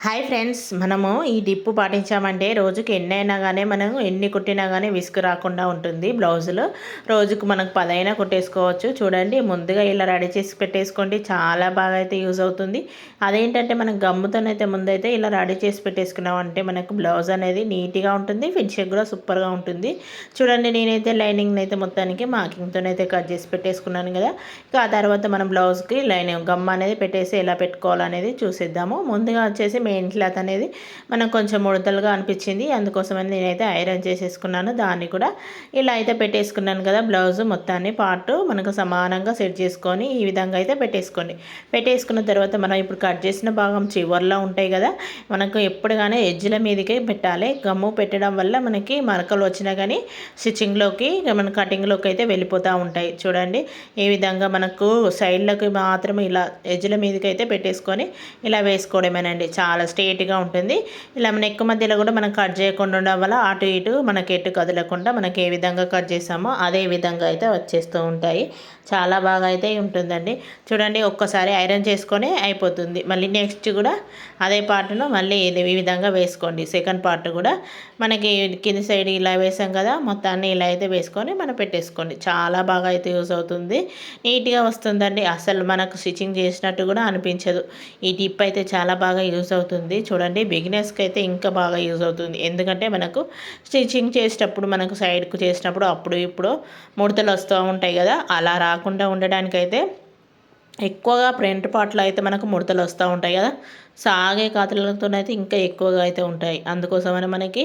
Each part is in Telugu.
హాయ్ ఫ్రెండ్స్ మనము ఈ డిప్పు పాటించామంటే రోజుకి ఎన్ని అయినా కానీ మనం ఎన్ని కుట్టినా కానీ విసుగు రాకుండా ఉంటుంది బ్లౌజులు. రోజుకు మనకు పదైనా కుట్టేసుకోవచ్చు. చూడండి ముందుగా ఇలా రెడీ చేసి పెట్టేసుకోండి. చాలా బాగా అయితే యూజ్ అవుతుంది. అదేంటంటే మనం గమ్ముతోనైతే ముందైతే ఇలా రెడీ చేసి పెట్టేసుకున్నామంటే మనకు బ్లౌజ్ అనేది నీట్గా ఉంటుంది. ఫినిషింగ్ కూడా సూపర్గా ఉంటుంది. చూడండి నేనైతే లైనింగ్ అయితే మొత్తానికి మార్కింగ్తోనైతే కట్ చేసి పెట్టేసుకున్నాను కదా. ఇక ఆ తర్వాత మనం బ్లౌజ్కి లైనింగ్ గమ్ అనేది పెట్టేసి ఎలా పెట్టుకోవాలనేది చూసేద్దాము. ముందుగా వచ్చేసి మెయిన్ క్లాత్ అనేది మనకు కొంచెం ముడతలుగా అనిపించింది. అందుకోసమని నేనైతే ఐరన్ చేసేసుకున్నాను. దాన్ని కూడా ఇలా అయితే పెట్టేసుకున్నాను కదా బ్లౌజ్ మొత్తాన్ని పార్ట్ మనకు సమానంగా సెట్ చేసుకొని ఈ విధంగా అయితే పెట్టేసుకోండి. పెట్టేసుకున్న తర్వాత మనం ఇప్పుడు కట్ చేసిన భాగం చివర్లో ఉంటాయి కదా మనకు ఎప్పుడు కానీ ఎడ్జ్ల మీదకే పెట్టాలి. గమ్ము పెట్టడం వల్ల మనకి మరకలు వచ్చినా కానీ స్టిచ్చింగ్లోకి మన కటింగ్లోకి అయితే వెళ్ళిపోతూ ఉంటాయి. చూడండి ఈ విధంగా మనకు సైడ్లకు మాత్రం ఇలా ఎడ్జ్ల మీదకి అయితే పెట్టేసుకొని ఇలా వేసుకోవడమేనండి. చాలా చాలా స్ట్రేట్గా ఉంటుంది. ఇలా మన ఎక్కువ మధ్యలో కూడా మనం కట్ చేయకుండా ఉండడం వల్ల అటు ఇటు మనకి ఎటు కదలకుండా మనకి ఏ విధంగా కట్ చేసామో అదే విధంగా అయితే వచ్చేస్తూ ఉంటాయి. చాలా బాగా అయితే ఉంటుందండి. చూడండి ఒక్కసారి ఐరన్ చేసుకొని అయిపోతుంది. మళ్ళీ నెక్స్ట్ కూడా అదే పార్ట్ను మళ్ళీ ఇది ఈ విధంగా వేసుకోండి. సెకండ్ పార్ట్ కూడా మనకి కింది సైడ్ ఇలా వేసాం కదా మొత్తాన్ని ఇలా అయితే వేసుకొని మనం పెట్టేసుకోండి. చాలా బాగా అయితే యూజ్ అవుతుంది. నీట్గా వస్తుందండి. అసలు మనకు స్టిచ్చింగ్ చేసినట్టు కూడా అనిపించదు. ఈ టిప్ అయితే చాలా బాగా యూజ్ అవుతుంది. అవుతుంది చూడండి బిగినర్స్కి అయితే ఇంకా బాగా యూజ్ అవుతుంది. ఎందుకంటే మనకు స్టిచ్చింగ్ చేసేటప్పుడు మనకు సైడ్కు చేసినప్పుడు అప్పుడు ఇప్పుడు ముడతలు వస్తూ ఉంటాయి కదా. అలా రాకుండా ఉండడానికైతే ఎక్కువగా ప్రింట్ పాటలు అయితే మనకు ముడతలు వస్తూ ఉంటాయి కదా. సాగే కాతలతోనైతే ఇంకా ఎక్కువగా అయితే ఉంటాయి. అందుకోసమని మనకి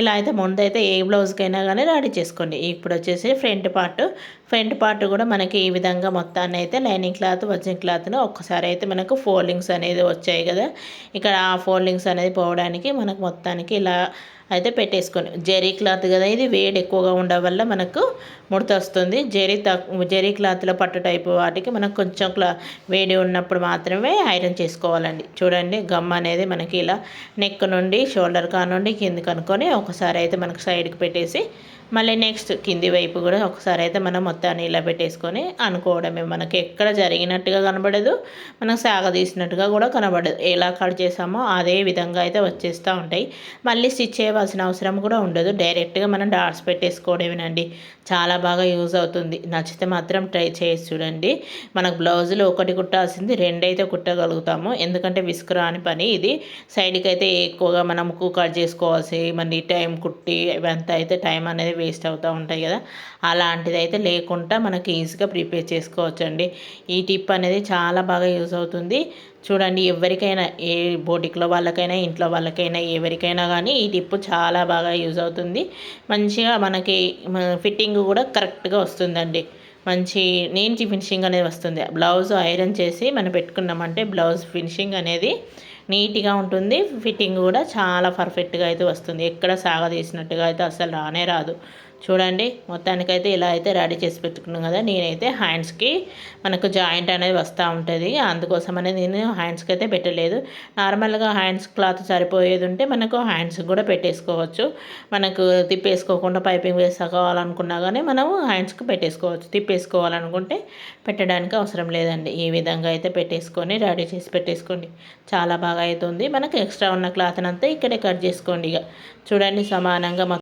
ఇలా అయితే ముందు అయితే ఏ బ్లౌజ్కైనా కానీ రెడీ చేసుకోండి. ఇప్పుడు వచ్చేసి ఫ్రంట్ పార్ట్ ఫ్రంట్ పార్ట్ కూడా మనకి ఈ విధంగా మొత్తాన్ని అయితే లైనింగ్ క్లాత్ వచ్చిన క్లాత్ను ఒక్కసారి అయితే మనకు ఫోల్డింగ్స్ అనేది వచ్చాయి కదా. ఇక్కడ ఆ ఫోల్డింగ్స్ అనేది పోవడానికి మనకు మొత్తానికి ఇలా అయితే పెట్టేసుకొని జెరీ క్లాత్ కదా ఇది వేడి ఎక్కువగా ఉండడం వల్ల మనకు ముడత వస్తుంది. జెరీ తక్కువ జెరీ క్లాత్లో పట్టు టైపు వాటికి మనకు కొంచెం క్లా వేడి ఉన్నప్పుడు మాత్రమే ఐరన్ చేసుకోవాలండి. చూడండి గమ్ అనేది మనకి ఇలా నెక్ నుండి షోల్డర్ కానుండి కింది కనుక్కొని ఒకసారి అయితే మనకు సైడ్కి పెట్టేసి మళ్ళీ నెక్స్ట్ కింది వైపు కూడా ఒకసారి అయితే మనం మొత్తాన్ని ఇలా పెట్టేసుకొని అనుకోవడమే. మనకి ఎక్కడ జరిగినట్టుగా కనబడదు మనకు సాగదీసినట్టుగా కూడా కనబడదు. ఎలా కట్ చేసామో అదే విధంగా అయితే వచ్చేస్తూ ఉంటాయి. మళ్ళీ స్టిచ్ చేయవలసిన అవసరం కూడా ఉండదు. డైరెక్ట్గా మనం డాట్స్ పెట్టేసుకోవడమేనండి. చాలా బాగా యూజ్ అవుతుంది. నచ్చితే మాత్రం ట్రై చేసి చూడండి. మనకు బ్లౌజులు ఒకటి కుట్టాల్సింది రెండైతే కుట్టగలుగుతాము. ఎందుకంటే విసుకురాని పని ఇది. సైడ్కి అయితే ఎక్కువగా మనం కట్ చేసుకోవాల్సి మళ్ళీ టైం కుట్టి ఇవంతా అయితే టైం అనేది వేస్ట్ అవుతూ ఉంటాయి కదా. అలాంటిది అయితే లేకుండా మనకి ఈజీగా ప్రిపేర్ చేసుకోవచ్చు అండి ఈ టిప్ అనేది చాలా బాగా యూజ్ అవుతుంది. చూడండి ఎవరికైనా ఏ బోటిక్లో వాళ్ళకైనా ఇంట్లో వాళ్ళకైనా ఎవరికైనా కానీ ఈ టిప్ చాలా బాగా యూజ్ అవుతుంది. మంచిగా మనకి ఫిట్టింగ్ కూడా కరెక్ట్గా వస్తుందండి. మంచి నీటి ఫినిషింగ్ అనేది వస్తుంది. బ్లౌజ్ ఐరన్ చేసి మనం పెట్టుకున్నామంటే బ్లౌజ్ ఫినిషింగ్ అనేది నీట్గా ఉంటుంది. ఫిట్టింగ్ కూడా చాలా పర్ఫెక్ట్గా అయితే వస్తుంది. ఎక్కడ సాగదీసినట్టుగా అయితే అసలు రానే రాదు. చూడండి మొత్తానికైతే ఇలా అయితే రెడీ చేసి పెట్టుకున్నాం కదా. నేనైతే హ్యాండ్స్కి మనకు జాయింట్ అనేది వస్తూ ఉంటుంది. అందుకోసం అనేది నేను హ్యాండ్స్కి అయితే పెట్టలేదు. నార్మల్గా హ్యాండ్స్ క్లాత్ సరిపోయేది ఉంటే మనకు హ్యాండ్స్కి కూడా పెట్టేసుకోవచ్చు. మనకు తిప్పేసుకోకుండా పైపింగ్ వేసుకోవాలనుకున్నా కానీ మనము హ్యాండ్స్కి పెట్టేసుకోవచ్చు. తిప్పేసుకోవాలనుకుంటే పెట్టడానికి అవసరం లేదండి. ఈ విధంగా అయితే పెట్టేసుకొని రెడీ చేసి పెట్టేసుకోండి. చాలా బాగా అవుతుంది మనకు ఎక్స్ట్రా ఉన్న క్లాత్ అంతా ఇక్కడే కట్ చేసుకోండి ఇక. చూడండి సమానంగా